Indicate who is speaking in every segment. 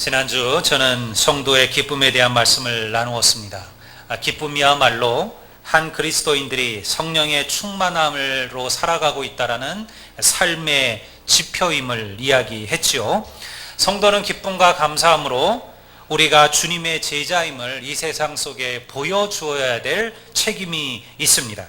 Speaker 1: 지난주 저는 성도의 기쁨에 대한 말씀을 나누었습니다. 아, 기쁨이야말로 한 그리스도인들이 성령의 충만함으로 살아가고 있다라는 삶의 지표임을 이야기했지요. 성도는 기쁨과 감사함으로 우리가 주님의 제자임을 이 세상 속에 보여주어야 될 책임이 있습니다.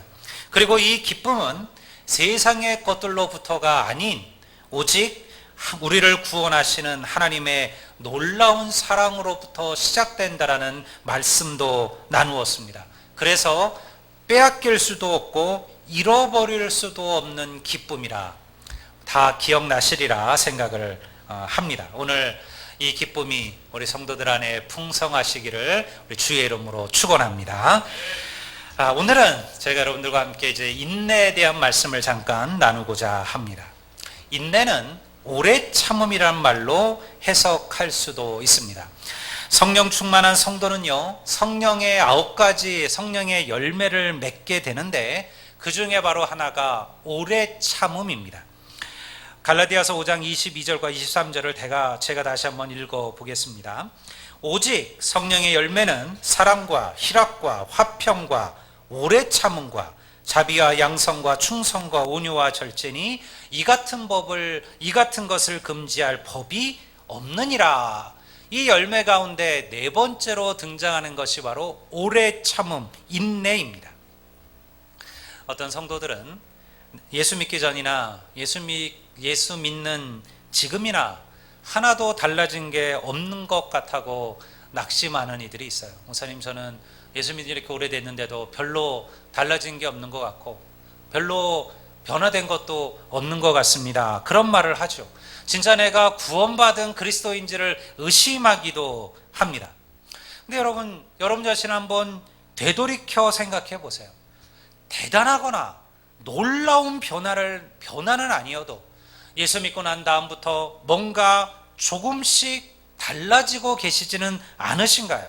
Speaker 1: 그리고 이 기쁨은 세상의 것들로부터가 아닌 오직 우리를 구원하시는 하나님의 놀라운 사랑으로부터 시작된다라는 말씀도 나누었습니다. 그래서 빼앗길 수도 없고 잃어버릴 수도 없는 기쁨이라 다 기억나시리라 생각을 어, 합니다. 오늘 이 기쁨이 우리 성도들 안에 풍성하시기를 우리 주의 이름으로 축원합니다. 아, 오늘은 제가 여러분들과 함께 이제 인내에 대한 말씀을 잠깐 나누고자 합니다. 인내는 오래 참음이란 말로 해석할 수도 있습니다. 성령 충만한 성도는요, 성령의 아홉 가지 성령의 열매를 맺게 되는데 그 중에 바로 하나가 오래 참음입니다. 갈라디아서 5장 22절과 23절을 제가, 제가 다시 한번 읽어 보겠습니다. 오직 성령의 열매는 사랑과 희락과 화평과 오래 참음과 자비와 양성과 충성과 온유와 절제니 이 같은 법을 이 같은 것을 금지할 법이 없느니라. 이 열매 가운데 네 번째로 등장하는 것이 바로 오래 참음, 인내입니다. 어떤 성도들은 예수 믿기 전이나 예수 믿 예수 믿는 지금이나 하나도 달라진 게 없는 것 같다고 낙심하는 이들이 있어요. 목사님 저는 예수 믿이 이렇게 오래됐는데도 별로 달라진 게 없는 것 같고 별로 변화된 것도 없는 것 같습니다. 그런 말을 하죠. 진짜 내가 구원받은 그리스도인지를 의심하기도 합니다. 근데 여러분, 여러분 자신 한번 되돌이켜 생각해 보세요. 대단하거나 놀라운 변화를, 변화는 아니어도 예수 믿고 난 다음부터 뭔가 조금씩 달라지고 계시지는 않으신가요?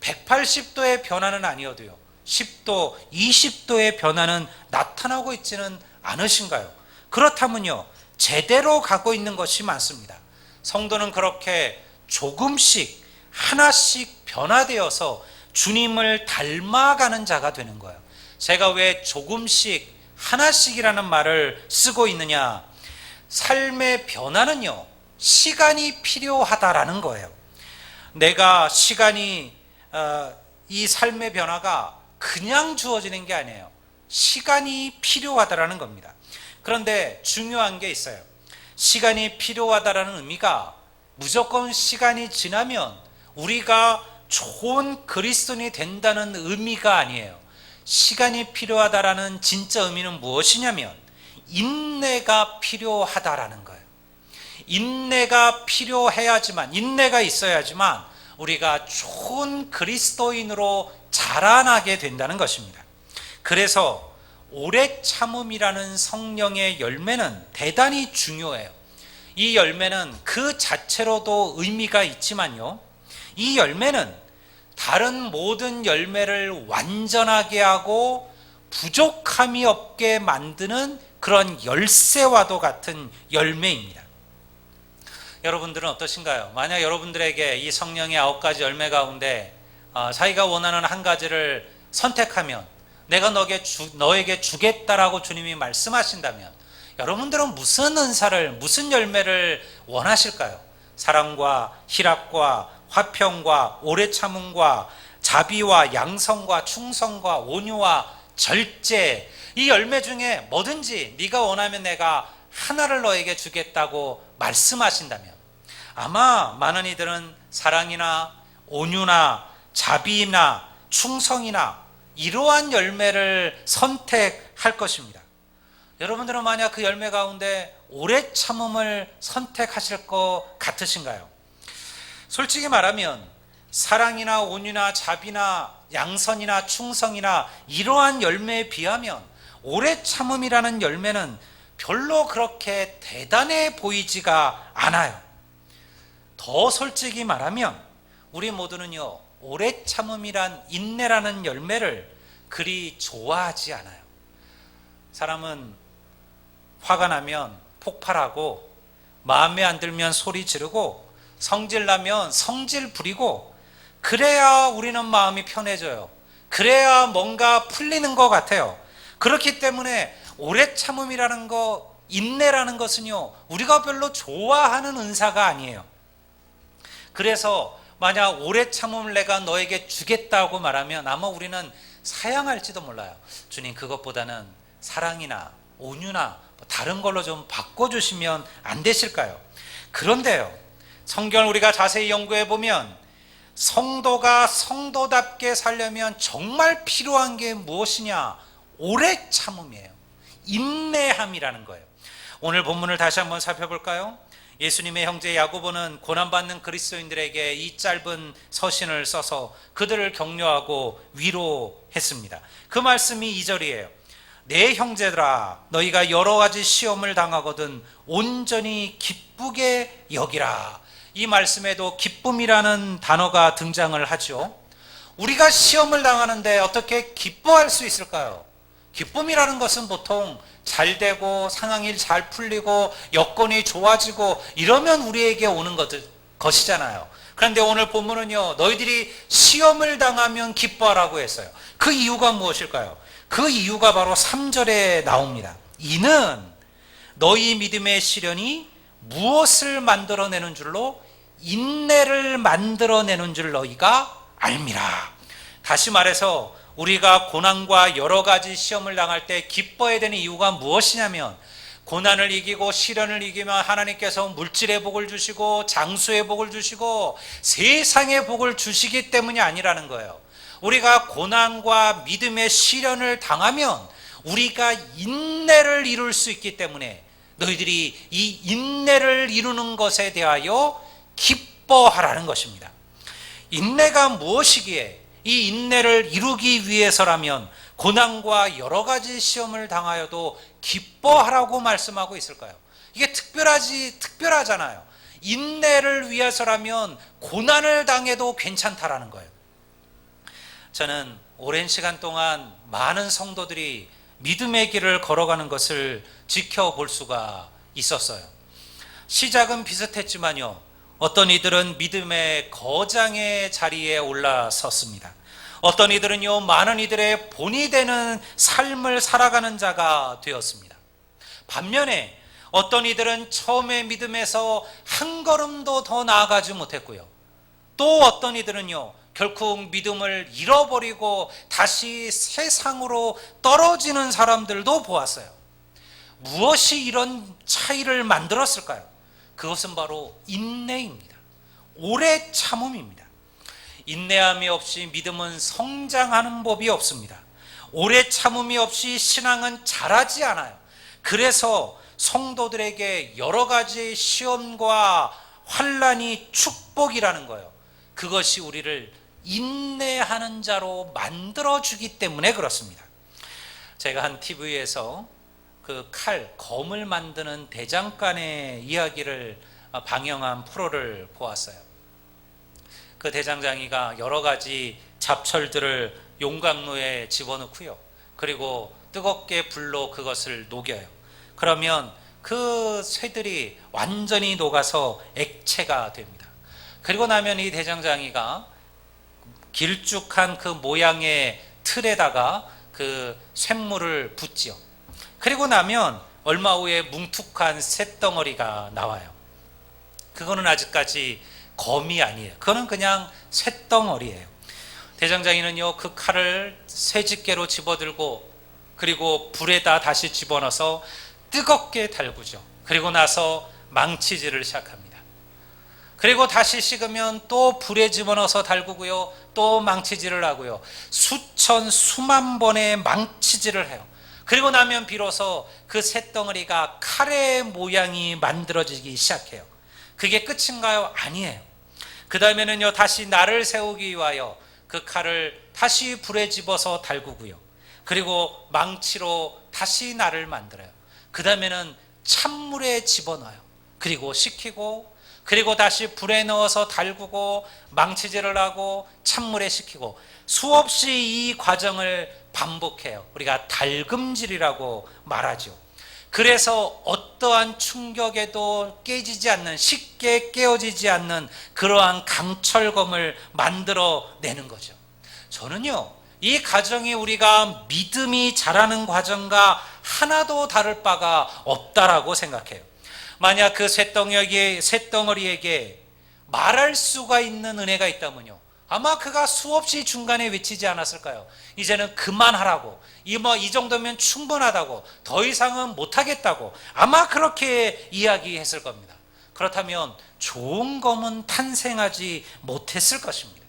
Speaker 1: 180도의 변화는 아니어도요. 10도, 20도의 변화는 나타나고 있지는 않으신가요? 그렇다면요. 제대로 가고 있는 것이 많습니다. 성도는 그렇게 조금씩 하나씩 변화되어서 주님을 닮아가는 자가 되는 거예요. 제가 왜 조금씩 하나씩이라는 말을 쓰고 있느냐? 삶의 변화는요, 시간이 필요하다라는 거예요. 내가 시간이, 어, 이 삶의 변화가 그냥 주어지는 게 아니에요. 시간이 필요하다라는 겁니다. 그런데 중요한 게 있어요. 시간이 필요하다라는 의미가 무조건 시간이 지나면 우리가 좋은 그리스도인이 된다는 의미가 아니에요. 시간이 필요하다라는 진짜 의미는 무엇이냐면 인내가 필요하다라는 거예요. 인내가 필요해야지만 인내가 있어야지만 우리가 좋은 그리스도인으로 자라나게 된다는 것입니다. 그래서 오래 참음이라는 성령의 열매는 대단히 중요해요. 이 열매는 그 자체로도 의미가 있지만요. 이 열매는 다른 모든 열매를 완전하게 하고 부족함이 없게 만드는 그런 열쇠와도 같은 열매입니다. 여러분들은 어떠신가요? 만약 여러분들에게 이 성령의 아홉 가지 열매 가운데 어, 자기가 원하는 한 가지를 선택하면 내가 너에게, 주, 너에게 주겠다라고 주님이 말씀하신다면 여러분들은 무슨 은사를 무슨 열매를 원하실까요? 사랑과 희락과 화평과 오래 참음과 자비와 양성과 충성과 온유와 절제 이 열매 중에 뭐든지 네가 원하면 내가 하나를 너에게 주겠다고 말씀하신다면 아마 많은 이들은 사랑이나 온유나 자비나 충성이나 이러한 열매를 선택할 것입니다. 여러분들은 만약 그 열매 가운데 오래 참음을 선택하실 것 같으신가요? 솔직히 말하면 사랑이나 온유나 자비나 양선이나 충성이나 이러한 열매에 비하면 오래 참음이라는 열매는 별로 그렇게 대단해 보이지가 않아요. 더 솔직히 말하면 우리 모두는요, 오래 참음이란 인내라는 열매를 그리 좋아하지 않아요. 사람은 화가 나면 폭발하고 마음에 안 들면 소리 지르고 성질 나면 성질 부리고 그래야 우리는 마음이 편해져요. 그래야 뭔가 풀리는 것 같아요. 그렇기 때문에 오래 참음이라는 거, 인내라는 것은요, 우리가 별로 좋아하는 은사가 아니에요. 그래서 만약 오래 참음을 내가 너에게 주겠다고 말하면 아마 우리는 사양할지도 몰라요. 주님, 그것보다는 사랑이나 온유나 뭐 다른 걸로 좀 바꿔주시면 안 되실까요? 그런데요, 성경을 우리가 자세히 연구해 보면 성도가 성도답게 살려면 정말 필요한 게 무엇이냐? 오래 참음이에요. 인내함이라는 거예요. 오늘 본문을 다시 한번 살펴볼까요? 예수님의 형제 야고보는 고난받는 그리스도인들에게 이 짧은 서신을 써서 그들을 격려하고 위로했습니다. 그 말씀이 2절이에요. 내 형제들아 너희가 여러 가지 시험을 당하거든 온전히 기쁘게 여기라. 이 말씀에도 기쁨이라는 단어가 등장을 하죠. 우리가 시험을 당하는데 어떻게 기뻐할 수 있을까요? 기쁨이라는 것은 보통 잘 되고 상황이 잘 풀리고 여건이 좋아지고 이러면 우리에게 오는 것, 것이잖아요. 그런데 오늘 본문은요, 너희들이 시험을 당하면 기뻐하라고 했어요. 그 이유가 무엇일까요? 그 이유가 바로 3절에 나옵니다. 이는 너희 믿음의 시련이 무엇을 만들어내는 줄로 인내를 만들어내는 줄 너희가 알미라. 다시 말해서 우리가 고난과 여러 가지 시험을 당할 때 기뻐해야 되는 이유가 무엇이냐면 고난을 이기고 시련을 이기면 하나님께서 물질의 복을 주시고 장수의 복을 주시고 세상의 복을 주시기 때문이 아니라는 거예요. 우리가 고난과 믿음의 시련을 당하면 우리가 인내를 이룰 수 있기 때문에 너희들이 이 인내를 이루는 것에 대하여 기뻐하라는 것입니다. 인내가 무엇이기에 이 인내를 이루기 위해서라면 고난과 여러 가지 시험을 당하여도 기뻐하라고 말씀하고 있을까요? 이게 특별하지 특별하잖아요. 인내를 위해서라면 고난을 당해도 괜찮다라는 거예요. 저는 오랜 시간 동안 많은 성도들이 믿음의 길을 걸어가는 것을 지켜볼 수가 있었어요. 시작은 비슷했지만요. 어떤 이들은 믿음의 거장의 자리에 올라섰습니다. 어떤 이들은요, 많은 이들의 본이 되는 삶을 살아가는 자가 되었습니다. 반면에 어떤 이들은 처음에 믿음에서 한 걸음도 더 나아가지 못했고요. 또 어떤 이들은요, 결국 믿음을 잃어버리고 다시 세상으로 떨어지는 사람들도 보았어요. 무엇이 이런 차이를 만들었을까요? 그것은 바로 인내입니다. 오래 참음입니다. 인내함이 없이 믿음은 성장하는 법이 없습니다. 오래 참음이 없이 신앙은 자라지 않아요. 그래서 성도들에게 여러 가지 시험과 환란이 축복이라는 거예요. 그것이 우리를 인내하는 자로 만들어 주기 때문에 그렇습니다. 제가 한 TV에서 그 칼, 검을 만드는 대장간의 이야기를 방영한 프로를 보았어요. 그 대장장이가 여러 가지 잡철들을 용광로에 집어넣고요. 그리고 뜨겁게 불로 그것을 녹여요. 그러면 그 쇠들이 완전히 녹아서 액체가 됩니다. 그리고 나면 이 대장장이가 길쭉한 그 모양의 틀에다가 그 쇳물을 붓지요. 그리고 나면 얼마 후에 뭉툭한 쇳덩어리가 나와요. 그거는 아직까지 검이 아니에요. 그거는 그냥 쇳덩어리예요. 대장장이는요, 그 칼을 쇠집게로 집어들고 그리고 불에다 다시 집어넣어서 뜨겁게 달구죠. 그리고 나서 망치질을 시작합니다. 그리고 다시 식으면 또 불에 집어넣어서 달구고요. 또 망치질을 하고요. 수천, 수만 번의 망치질을 해요. 그리고 나면 비로소 그 쇳덩어리가 칼의 모양이 만들어지기 시작해요. 그게 끝인가요? 아니에요. 그 다음에는요, 다시 날을 세우기 위하여 그 칼을 다시 불에 집어서 달구고요. 그리고 망치로 다시 날을 만들어요. 그 다음에는 찬물에 집어넣어요. 그리고 식히고, 그리고 다시 불에 넣어서 달구고, 망치질을 하고, 찬물에 식히고, 수없이 이 과정을 반복해요. 우리가 달금질이라고 말하죠. 그래서 어떠한 충격에도 깨지지 않는 쉽게 깨어지지 않는 그러한 강철검을 만들어 내는 거죠. 저는요, 이 과정이 우리가 믿음이 자라는 과정과 하나도 다를 바가 없다라고 생각해요. 만약 그 쇳덩어리에게, 말할 수가 있는 은혜가 있다면요. 아마 그가 수없이 중간에 외치지 않았을까요? 이제는 그만하라고. 이 뭐 이 정도면 충분하다고. 더 이상은 못하겠다고. 아마 그렇게 이야기했을 겁니다. 그렇다면 좋은 검은 탄생하지 못했을 것입니다.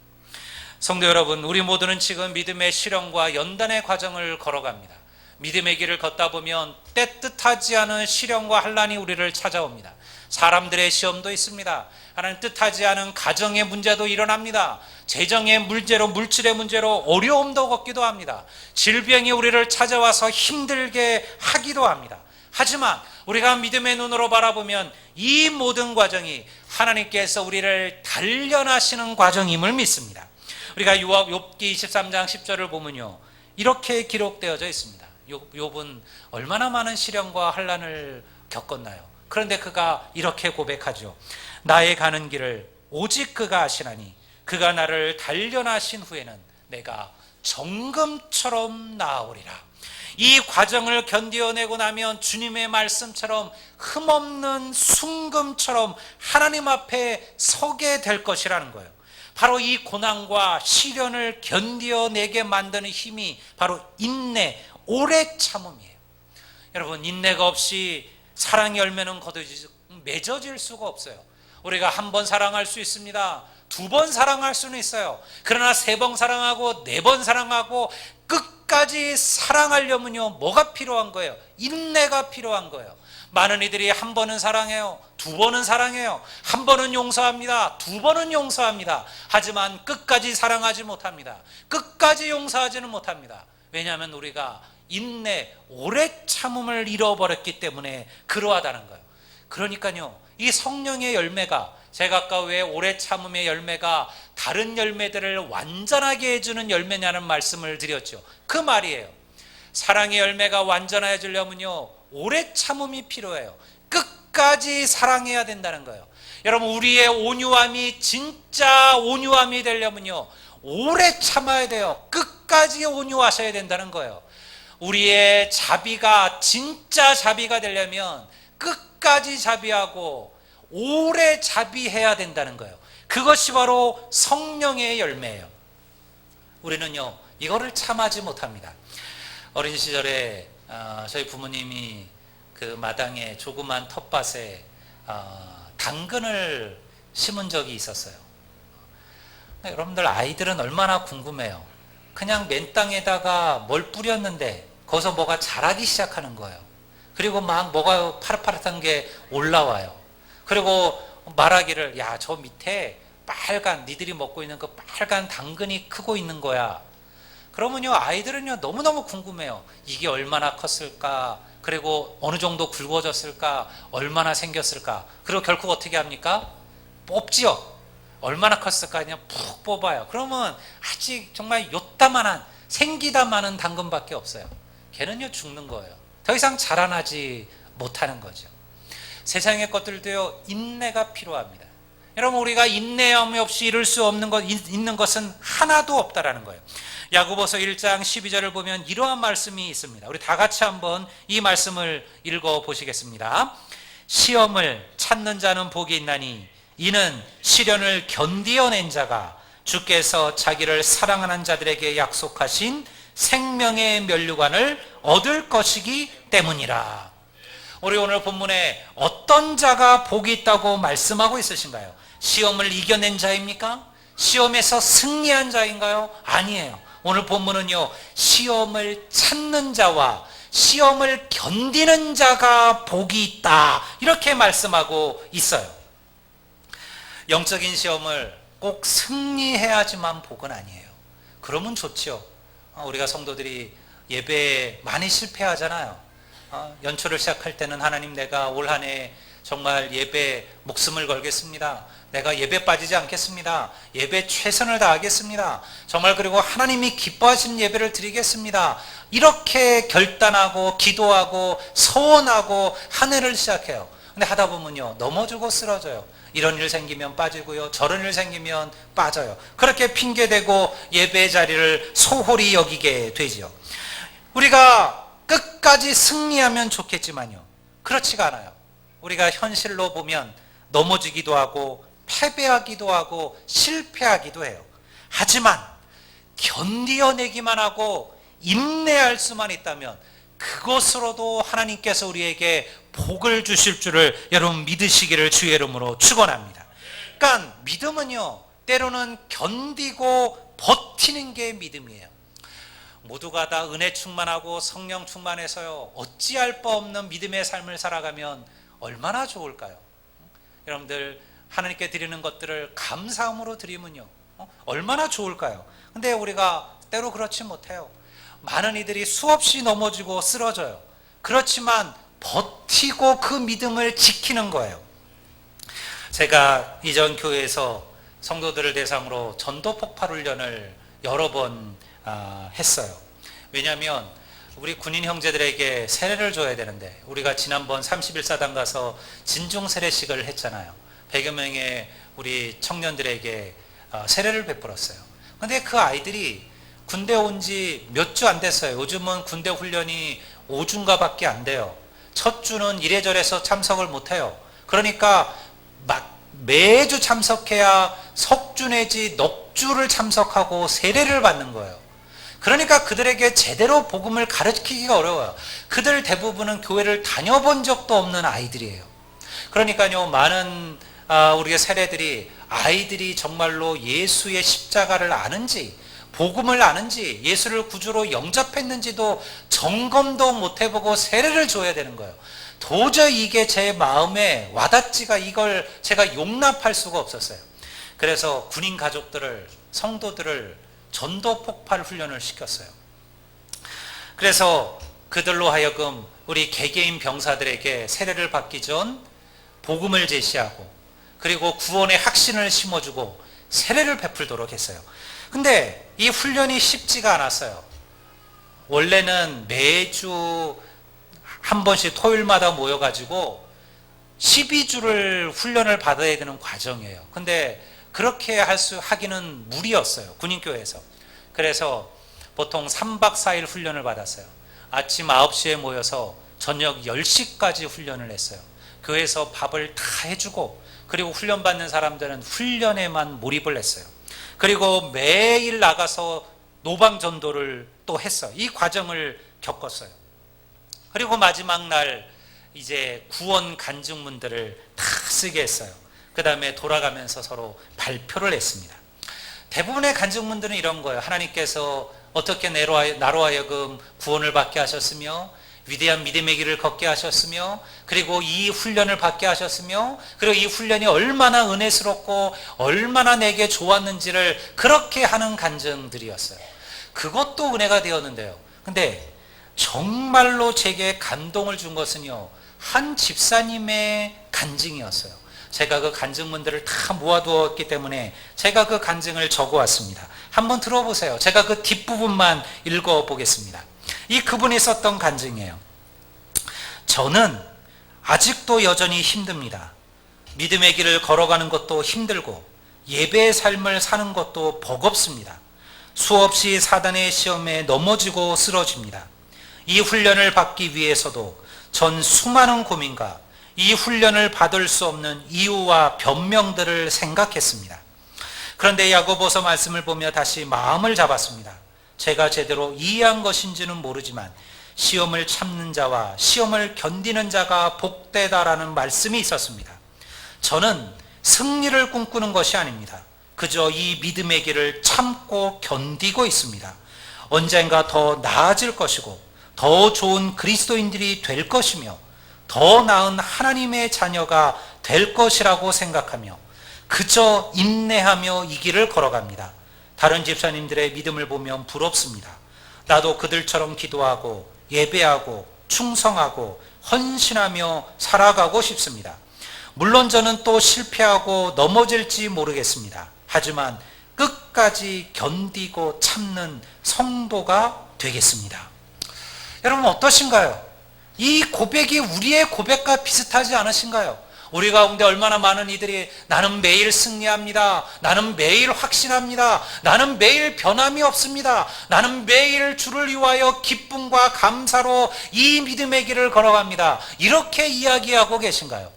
Speaker 1: 성도 여러분, 우리 모두는 지금 믿음의 실현과 연단의 과정을 걸어갑니다. 믿음의 길을 걷다 보면 때뜻하지 않은 시련과 환란이 우리를 찾아옵니다. 사람들의 시험도 있습니다. 하나님 뜻하지 않은 가정의 문제도 일어납니다. 재정의 문제로 물질의 문제로 어려움도 겪기도 합니다. 질병이 우리를 찾아와서 힘들게 하기도 합니다. 하지만 우리가 믿음의 눈으로 바라보면 이 모든 과정이 하나님께서 우리를 단련하시는 과정임을 믿습니다. 우리가 요압 욥기 23장 10절을 보면요. 이렇게 기록되어져 있습니다. 욥, 욥은 얼마나 많은 시련과 환란을 겪었나요? 그런데 그가 이렇게 고백하죠. 나의 가는 길을 오직 그가 아시나니 그가 나를 단련하신 후에는 내가 정금처럼 나아오리라. 이 과정을 견디어내고 나면 주님의 말씀처럼 흠없는 순금처럼 하나님 앞에 서게 될 것이라는 거예요. 바로 이 고난과 시련을 견디어내게 만드는 힘이 바로 인내, 오래 참음이에요. 여러분, 인내가 없이 사랑의 열매는 거두지, 맺어질 수가 없어요. 우리가 한 번 사랑할 수 있습니다. 두 번 사랑할 수는 있어요. 그러나 세 번 사랑하고 네 번 사랑하고 끝까지 사랑하려면요, 뭐가 필요한 거예요? 인내가 필요한 거예요. 많은 이들이 한 번은 사랑해요. 두 번은 사랑해요. 한 번은 용서합니다. 두 번은 용서합니다. 하지만 끝까지 사랑하지 못합니다. 끝까지 용서하지는 못합니다. 왜냐하면 우리가 인내, 오래 참음을 잃어버렸기 때문에 그러하다는 거예요. 그러니까요, 이 성령의 열매가 아까 왜 오래 참음의 열매가 다른 열매들을 완전하게 해주는 열매냐는 말씀을 드렸죠. 그 말이에요. 사랑의 열매가 완전해지려면요, 오래 참음이 필요해요. 끝까지 사랑해야 된다는 거예요. 여러분, 우리의 온유함이 진짜 온유함이 되려면요, 오래 참아야 돼요. 끝까지 온유하셔야 된다는 거예요. 우리의 자비가 진짜 자비가 되려면 끝까지 자비하고 오래 자비해야 된다는 거예요. 그것이 바로 성령의 열매예요. 우리는요, 이거를 참하지 못합니다. 어린 시절에 어, 저희 부모님이 그 마당에 조그만 텃밭에 어, 당근을 심은 적이 있었어요. 여러분들 아이들은 얼마나 궁금해요. 그냥 맨 땅에다가 뭘 뿌렸는데 거기서 뭐가 자라기 시작하는 거예요. 그리고 막 뭐가 파릇파릇한 게 올라와요. 그리고 말하기를 야 저 밑에 빨간 니들이 먹고 있는 그 빨간 당근이 크고 있는 거야. 그러면요 아이들은요 너무너무 궁금해요. 이게 얼마나 컸을까? 그리고 어느 정도 굵어졌을까? 얼마나 생겼을까? 그리고 결국 어떻게 합니까? 뽑지요. 얼마나 컸을까? 그냥 푹 뽑아요. 그러면 아직 정말 요따만한 생기다마는 당근밖에 없어요. 걔는요 죽는 거예요. 더 이상 자라나지 못하는 거죠. 세상의 것들도요 인내가 필요합니다. 여러분 우리가 인내함이 없이 이룰 수 없는 것 있는 것은 하나도 없다라는 거예요. 야고보서 1장 12절을 보면 이러한 말씀이 있습니다. 우리 다 같이 한번 이 말씀을 읽어 보시겠습니다. 시험을 찾는 자는 복이 있나니 이는 시련을 견디어낸 자가 주께서 자기를 사랑하는 자들에게 약속하신 생명의 면류관을 얻을 것이기 때문이라. 우리 오늘 본문에 어떤 자가 복이 있다고 말씀하고 있으신가요? 시험을 이겨낸 자입니까? 시험에서 승리한 자인가요? 아니에요. 오늘 본문은요, 시험을 찾는 자와 시험을 견디는 자가 복이 있다. 이렇게 말씀하고 있어요. 영적인 시험을 꼭 승리해야지만 복은 아니에요. 그러면 좋죠. 우리가 성도들이 예배에 많이 실패하잖아요. 어, 연초를 시작할 때는 하나님 내가 올 한 해 정말 예배 목숨을 걸겠습니다. 내가 예배 빠지지 않겠습니다. 예배 최선을 다하겠습니다. 정말 그리고 하나님이 기뻐하시는 예배를 드리겠습니다. 이렇게 결단하고 기도하고 소원하고 한 해를 시작해요. 근데 하다 보면요. 넘어지고 쓰러져요. 이런 일 생기면 빠지고요. 저런 일 생기면 빠져요. 그렇게 핑계대고 예배 자리를 소홀히 여기게 되지요. 우리가 끝까지 승리하면 좋겠지만요. 그렇지가 않아요. 우리가 현실로 보면 넘어지기도 하고 패배하기도 하고 실패하기도 해요. 하지만 견디어내기만 하고 인내할 수만 있다면 그것으로도 하나님께서 우리에게 복을 주실 줄을 여러분 믿으시기를 주의 이름으로 축원합니다. 그러니까 믿음은요. 때로는 견디고 버티는 게 믿음이에요. 모두가 다 은혜 충만하고 성령 충만해서요. 어찌할 바 없는 믿음의 삶을 살아가면 얼마나 좋을까요? 여러분들 하나님께 드리는 것들을 감사함으로 드리면요. 어? 얼마나 좋을까요? 근데 우리가 때로 그렇지 못해요. 많은 이들이 수없이 넘어지고 쓰러져요. 그렇지만 버티고 그 믿음을 지키는 거예요. 제가 이전 교회에서 성도들을 대상으로 전도 폭발 훈련을 여러 번 아, 했어요. 왜냐하면 우리 군인 형제들에게 세례를 줘야 되는데 우리가 지난번 31사단 가서 진중 세례식을 했잖아요. 100여 명의 우리 청년들에게 아, 세례를 베풀었어요. 근데 그 아이들이 군대 온 지 몇 주 안 됐어요. 요즘은 군대 훈련이 5주인가 밖에 안 돼요. 첫 주는 이래저래서 참석을 못 해요. 그러니까 막 매주 참석해야 석주 내지 넉 주를 참석하고 세례를 받는 거예요. 그러니까 그들에게 제대로 복음을 가르치기가 어려워요. 그들 대부분은 교회를 다녀본 적도 없는 아이들이에요. 그러니까요, 많은 아, 우리의 세례들이 아이들이 정말로 예수의 십자가를 아는지, 복음을 아는지, 예수를 구주로 영접했는지도 점검도 못 해보고 세례를 줘야 되는 거예요. 도저히 이게 제 마음에 와닿지가 이걸 제가 용납할 수가 없었어요. 그래서 군인 가족들을, 성도들을 전도 폭발 훈련을 시켰어요. 그래서 그들로 하여금 우리 개개인 병사들에게 세례를 받기 전 복음을 제시하고 그리고 구원의 확신을 심어주고 세례를 베풀도록 했어요. 근데 이 훈련이 쉽지가 않았어요. 원래는 매주 한 번씩 토요일마다 모여가지고 12주를 훈련을 받아야 되는 과정이에요. 근데 그렇게 할 수 하기는 무리였어요. 군인교회에서. 그래서 보통 3박 4일 훈련을 받았어요. 아침 9시에 모여서 저녁 10시까지 훈련을 했어요. 교회에서 밥을 다 해주고 그리고 훈련 받는 사람들은 훈련에만 몰입을 했어요. 그리고 매일 나가서 노방 전도를 또 했어요. 이 과정을 겪었어요. 그리고 마지막 날 이제 구원 간증문들을 다 쓰게 했어요. 그 다음에 돌아가면서 서로 발표를 했습니다. 대부분의 간증문들은 이런 거예요. 하나님께서 어떻게 나로 하여금 구원을 받게 하셨으며 위대한 믿음의 길을 걷게 하셨으며 그리고 이 훈련을 받게 하셨으며 그리고 이 훈련이 얼마나 은혜스럽고 얼마나 내게 좋았는지를 그렇게 하는 간증들이었어요. 그것도 은혜가 되었는데요. 근데 정말로 제게 감동을 준 것은요. 한 집사님의 간증이었어요. 제가 그 간증문들을 다 모아두었기 때문에 제가 그 간증을 적어왔습니다. 한번 들어보세요. 제가 그 뒷부분만 읽어보겠습니다. 이 그분이 썼던 간증이에요. 저는 아직도 여전히 힘듭니다. 믿음의 길을 걸어가는 것도 힘들고 예배의 삶을 사는 것도 버겁습니다. 수없이 사단의 시험에 넘어지고 쓰러집니다. 이 훈련을 받기 위해서도 전 수많은 고민과 이 훈련을 받을 수 없는 이유와 변명들을 생각했습니다. 그런데 야고보서 말씀을 보며 다시 마음을 잡았습니다. 제가 제대로 이해한 것인지는 모르지만 시험을 참는 자와 시험을 견디는 자가 복되다라는 말씀이 있었습니다. 저는 승리를 꿈꾸는 것이 아닙니다. 그저 이 믿음의 길을 참고 견디고 있습니다. 언젠가 더 나아질 것이고 더 좋은 그리스도인들이 될 것이며 더 나은 하나님의 자녀가 될 것이라고 생각하며 그저 인내하며 이 길을 걸어갑니다. 다른 집사님들의 믿음을 보면 부럽습니다. 나도 그들처럼 기도하고 예배하고 충성하고 헌신하며 살아가고 싶습니다. 물론 저는 또 실패하고 넘어질지 모르겠습니다. 하지만 끝까지 견디고 참는 성도가 되겠습니다. 여러분 어떠신가요? 이 고백이 우리의 고백과 비슷하지 않으신가요? 우리 가운데 얼마나 많은 이들이 나는 매일 승리합니다. 나는 매일 확신합니다. 나는 매일 변함이 없습니다. 나는 매일 주를 위하여 기쁨과 감사로 이 믿음의 길을 걸어갑니다. 이렇게 이야기하고 계신가요?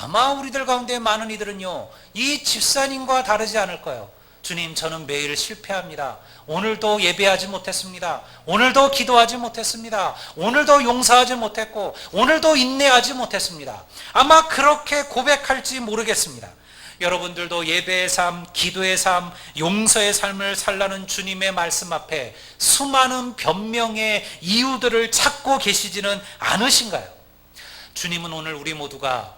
Speaker 1: 아마 우리들 가운데 많은 이들은요, 이 집사님과 다르지 않을 거예요. 주님, 저는 매일 실패합니다. 오늘도 예배하지 못했습니다. 오늘도 기도하지 못했습니다. 오늘도 용서하지 못했고, 오늘도 인내하지 못했습니다. 아마 그렇게 고백할지 모르겠습니다. 여러분들도 예배의 삶, 기도의 삶, 용서의 삶을 살라는 주님의 말씀 앞에 수많은 변명의 이유들을 찾고 계시지는 않으신가요? 주님은 오늘 우리 모두가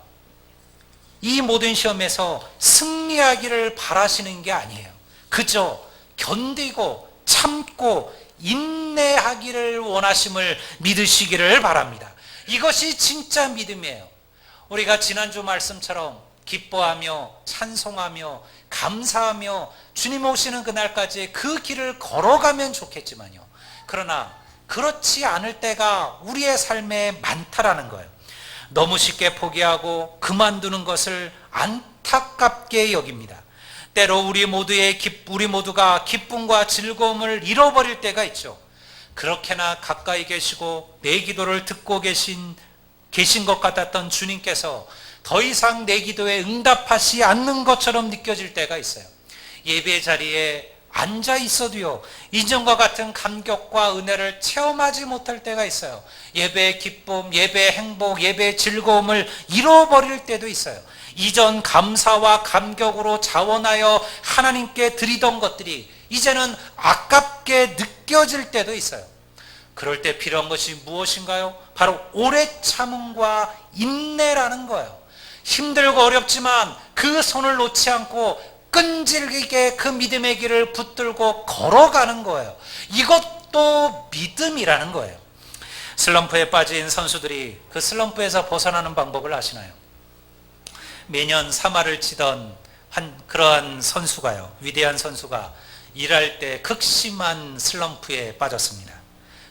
Speaker 1: 이 모든 시험에서 승리하기를 바라시는 게 아니에요. 그저 견디고 참고 인내하기를 원하심을 믿으시기를 바랍니다. 이것이 진짜 믿음이에요. 우리가 지난주 말씀처럼 기뻐하며 찬송하며 감사하며 주님 오시는 그날까지 그 길을 걸어가면 좋겠지만요. 그러나 그렇지 않을 때가 우리의 삶에 많다라는 거예요. 너무 쉽게 포기하고 그만두는 것을 안타깝게 여깁니다. 때로 우리 모두의 기, 우리 모두가 기쁨과 즐거움을 잃어버릴 때가 있죠. 그렇게나 가까이 계시고 내 기도를 듣고 계신 계신 것 같았던 주님께서 더 이상 내 기도에 응답하시 않는 것처럼 느껴질 때가 있어요. 예배 자리에 앉아 있어도요, 이전과 같은 감격과 은혜를 체험하지 못할 때가 있어요. 예배의 기쁨, 예배의 행복, 예배의 즐거움을 잃어버릴 때도 있어요. 이전 감사와 감격으로 자원하여 하나님께 드리던 것들이 이제는 아깝게 느껴질 때도 있어요. 그럴 때 필요한 것이 무엇인가요? 바로 오래 참음과 인내라는 거예요. 힘들고 어렵지만 그 손을 놓지 않고 끈질기게 그 믿음의 길을 붙들고 걸어가는 거예요. 이것도 믿음이라는 거예요. 슬럼프에 빠진 선수들이 그 슬럼프에서 벗어나는 방법을 아시나요? 매년 사마를 치던 한 그러한 선수가요. 위대한 선수가 일할 때 극심한 슬럼프에 빠졌습니다.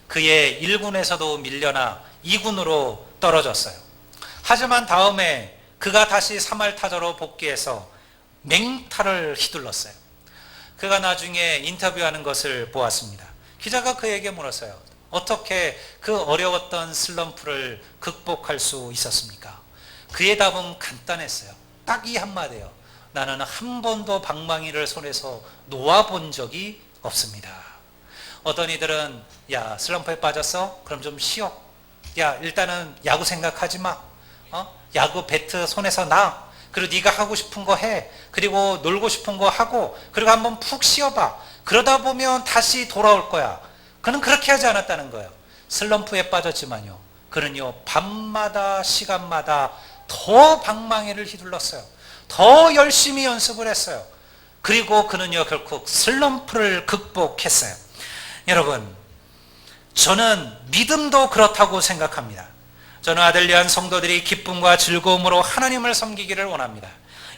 Speaker 1: 그의 1군에서도 밀려나 2군으로 떨어졌어요. 하지만 다음에 그가 다시 3할 타자로 복귀해서 맹타를 휘둘렀어요. 그가 나중에 인터뷰하는 것을 보았습니다. 기자가 그에게 물었어요. 어떻게 그 어려웠던 슬럼프를 극복할 수 있었습니까? 그의 답은 간단했어요. 딱 이 한마디예요. 나는 한 번도 방망이를 손에서 놓아본 적이 없습니다. 어떤 이들은 야 슬럼프에 빠졌어? 그럼 좀 쉬어. 야 일단은 야구 생각하지 마. 어? 야구 배트 손에서 나. 그리고 네가 하고 싶은 거 해. 그리고 놀고 싶은 거 하고 그리고 한번 푹 쉬어봐. 그러다 보면 다시 돌아올 거야. 그는 그렇게 하지 않았다는 거예요. 슬럼프에 빠졌지만요. 그는요 밤마다 시간마다 더 방망이를 휘둘렀어요. 더 열심히 연습을 했어요. 그리고 그는요 결국 슬럼프를 극복했어요. 여러분, 저는 믿음도 그렇다고 생각합니다. 저는 아들리안 성도들이 기쁨과 즐거움으로 하나님을 섬기기를 원합니다.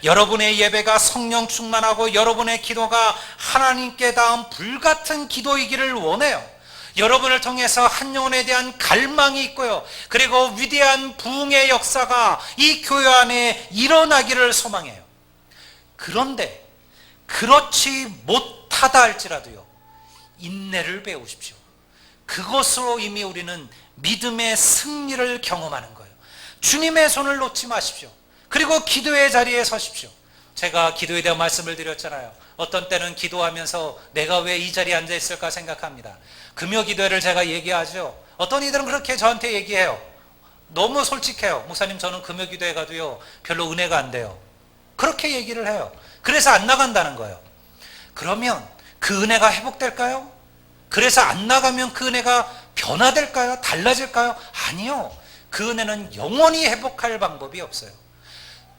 Speaker 1: 여러분의 예배가 성령 충만하고 여러분의 기도가 하나님께 닿은 불같은 기도이기를 원해요. 여러분을 통해서 한 영혼에 대한 갈망이 있고요. 그리고 위대한 부흥의 역사가 이 교회 안에 일어나기를 소망해요. 그런데 그렇지 못하다 할지라도요. 인내를 배우십시오. 그것으로 이미 우리는 믿음의 승리를 경험하는 거예요. 주님의 손을 놓지 마십시오. 그리고 기도의 자리에 서십시오. 제가 기도에 대한 말씀을 드렸잖아요. 어떤 때는 기도하면서 내가 왜 이 자리에 앉아 있을까 생각합니다. 금요 기도회를 제가 얘기하죠. 어떤 이들은 그렇게 저한테 얘기해요. 너무 솔직해요. 목사님 저는 금요 기도회 가도요. 별로 은혜가 안 돼요. 그렇게 얘기를 해요. 그래서 안 나간다는 거예요. 그러면 그 은혜가 회복될까요? 그래서 안 나가면 그 은혜가 변화될까요? 달라질까요? 아니요. 그 은혜는 영원히 회복할 방법이 없어요.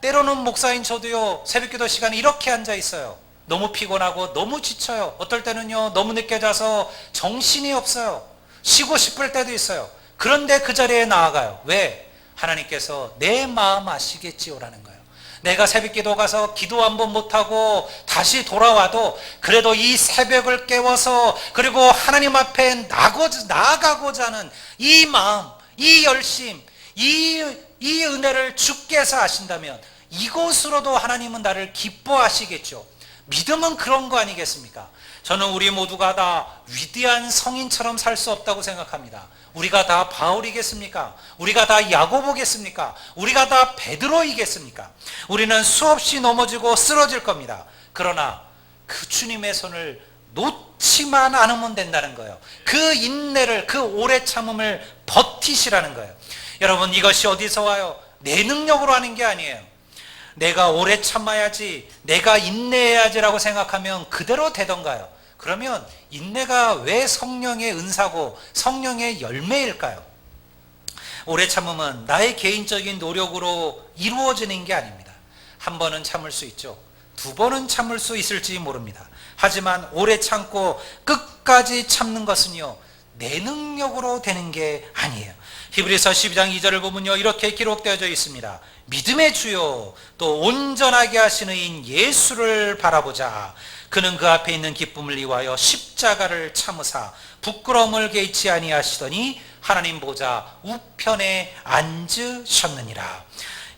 Speaker 1: 때로는 목사인 저도요, 새벽 기도 시간에 이렇게 앉아 있어요. 너무 피곤하고 너무 지쳐요. 어떨 때는요, 너무 늦게 자서 정신이 없어요. 쉬고 싶을 때도 있어요. 그런데 그 자리에 나아가요. 왜? 하나님께서 내 마음 아시겠지요라는 거예요. 내가 새벽 기도 가서 기도 한 번 못하고 다시 돌아와도 그래도 이 새벽을 깨워서 그리고 하나님 앞에 나고, 나아가고자 하는 이 마음, 이 열심, 이, 이 은혜를 주께서 아신다면 이곳으로도 하나님은 나를 기뻐하시겠죠. 믿음은 그런 거 아니겠습니까? 저는 우리 모두가 다 위대한 성인처럼 살 수 없다고 생각합니다. 우리가 다 바울이겠습니까? 우리가 다 야고보겠습니까? 우리가 다 베드로이겠습니까? 우리는 수없이 넘어지고 쓰러질 겁니다. 그러나 그 주님의 손을 놓지만 않으면 된다는 거예요. 그 인내를 그 오래 참음을 버티시라는 거예요. 여러분 이것이 어디서 와요? 내 능력으로 하는 게 아니에요. 내가 오래 참아야지, 내가 인내해야지라고 생각하면 그대로 되던가요? 그러면 인내가 왜 성령의 은사고 성령의 열매일까요? 오래 참음은 나의 개인적인 노력으로 이루어지는 게 아닙니다. 한 번은 참을 수 있죠. 두 번은 참을 수 있을지 모릅니다. 하지만 오래 참고 끝까지 참는 것은요, 내 능력으로 되는 게 아니에요. 히브리서 12장 2절을 보면요, 이렇게 기록되어져 있습니다. 믿음의 주요, 또 온전하게 하시는 이인 예수를 바라보자. 그는 그 앞에 있는 기쁨을 이와여 십자가를 참으사 부끄러움을 개의치 아니하시더니 하나님 보자 우편에 앉으셨느니라.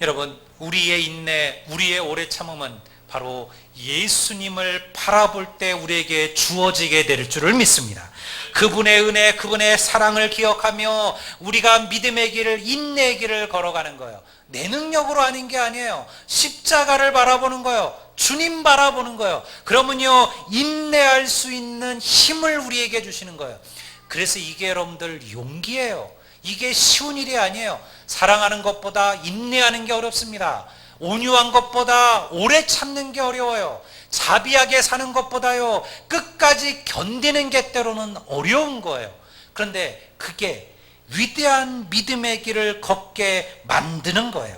Speaker 1: 여러분, 우리의 인내, 우리의 오래 참음은 바로 예수님을 바라볼 때 우리에게 주어지게 될 줄을 믿습니다. 그분의 은혜, 그분의 사랑을 기억하며 우리가 믿음의 길을, 인내의 길을 걸어가는 거예요. 내 능력으로 하는 게 아니에요. 십자가를 바라보는 거예요. 주님 바라보는 거예요. 그러면요, 인내할 수 있는 힘을 우리에게 주시는 거예요. 그래서 이게 여러분들 용기예요. 이게 쉬운 일이 아니에요. 사랑하는 것보다 인내하는 게 어렵습니다. 온유한 것보다 오래 참는 게 어려워요. 자비하게 사는 것보다요, 끝까지 견디는 게 때로는 어려운 거예요. 그런데 그게 위대한 믿음의 길을 걷게 만드는 거예요.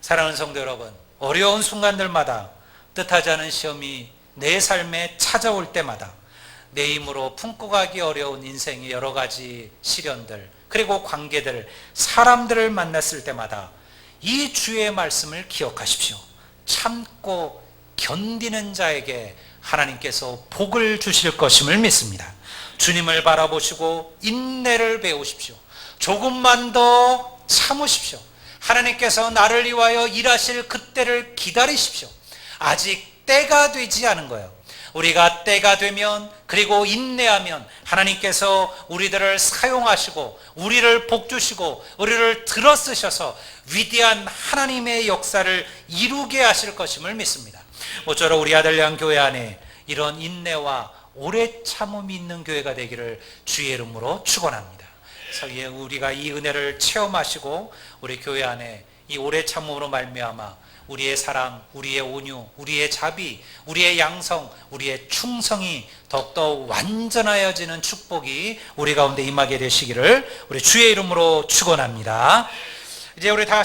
Speaker 1: 사랑하는 성도 여러분, 어려운 순간들마다 뜻하지 않은 시험이 내 삶에 찾아올 때마다 내 힘으로 품고 가기 어려운 인생의 여러 가지 시련들, 그리고 관계들, 사람들을 만났을 때마다 이 주의 말씀을 기억하십시오. 참고 견디는 자에게 하나님께서 복을 주실 것임을 믿습니다. 주님을 바라보시고 인내를 배우십시오. 조금만 더 참으십시오. 하나님께서 나를 위하여 일하실 그때를 기다리십시오. 아직 때가 되지 않은 거예요. 우리가 때가 되면 그리고 인내하면 하나님께서 우리들을 사용하시고 우리를 복주시고 우리를 들어쓰셔서 위대한 하나님의 역사를 이루게 하실 것임을 믿습니다. 모쪼록 우리 아들 양 교회 안에 이런 인내와 오래 참음이 있는 교회가 되기를 주의 이름으로 축원합니다. 우리가 이 은혜를 체험하시고 우리 교회 안에 이 오래 참음으로 말미암아 우리의 사랑, 우리의 온유, 우리의 자비, 우리의 양성, 우리의 충성이 더욱더 완전하여지는 축복이 우리 가운데 임하게 되시기를 우리 주의 이름으로 축원합니다. 이제 우리 다